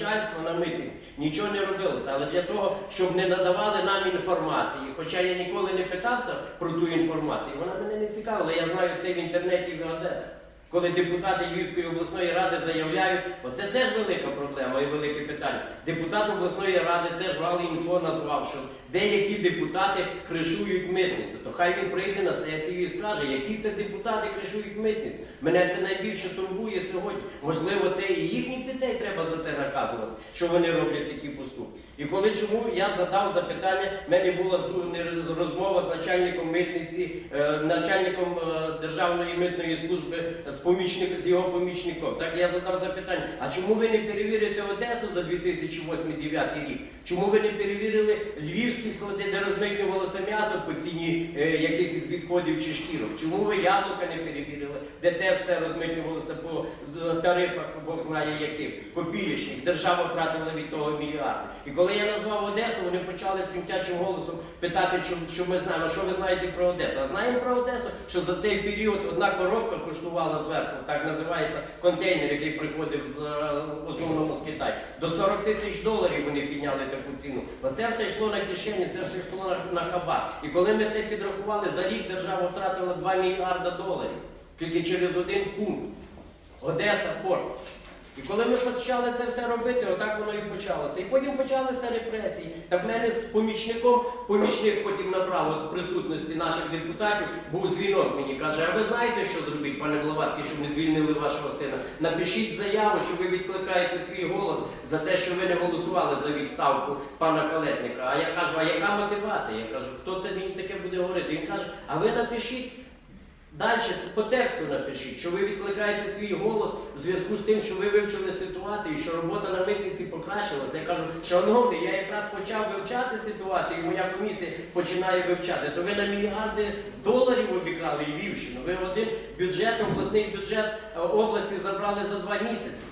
Начальство на митниці нічого не робилося, але для того, щоб не надавали нам інформації, хоча я ніколи не питався про ту інформацію, вона мене не цікавила. Я знаю це в інтернеті і в газетах. Коли депутати Львівської обласної ради заявляють, оце теж велика проблема і велике питання. Депутат обласної ради теж вали інфо назвав, що деякі депутати кришують митницю. То хай він прийде на сесію і скаже, які це депутати кришують митницю. Мене це найбільше турбує сьогодні. Можливо, це і їхніх дітей наказувати, що вони роблять такі поступки. І коли чому я задав запитання, в мене була розмова з начальником митниці, е, начальником е, Державної митної служби з помічником з його помічником. Так я задав запитання: а чому ви не перевірите Одесу за 2008-2009 рік? Чому ви не перевірили львівські склади, де розмитнювалося м'ясо по ціні е, якихось відходів чи шкірок? Чому ви яблука не перевірили, де теж все розмитнювалося по тарифах, Бог знає яких, копієчних? Держава втратила від того мільярди. І коли я назвав Одесу, вони почали тремтячим голосом питати, що, ми знаємо, що ви знаєте про Одесу. А знаємо про Одесу, що за цей період одна коробка коштувала зверху, так називається контейнер, який приходив з е, основному з Китаю. До 40 тисяч доларів вони підняли таку ціну. Оце все йшло на кишені, це все йшло на, на хабар. І коли ми це підрахували, за рік держава втратила 2 мільярда доларів тільки через один пункт. Одеса порт. І коли ми почали це все робити, отак воно і почалося. І потім почалися репресії. Так в мене з помічником, помічник потім набрав от присутності наших депутатів, був дзвінок мені, каже, а ви знаєте, що зробити, пане Блаватський, щоб не звільнили вашого сина? Напишіть заяву, що ви відкликаєте свій голос за те, що ви не голосували за відставку пана Калетника. А я кажу, а яка мотивація? Я кажу, хто це мені таке буде говорити? Він каже, а ви напишіть. Далі по тексту напишіть, що ви відкликаєте свій голос у зв'язку з тим, що ви вивчили ситуацію, що робота на митниці покращилася. Я кажу, шановний, я якраз почав вивчати ситуацію, і моя комісія починає вивчати. То ви на мільярди доларів обікрали Львівщину. Ви один бюджет, обласний бюджет е, області забрали за два місяці.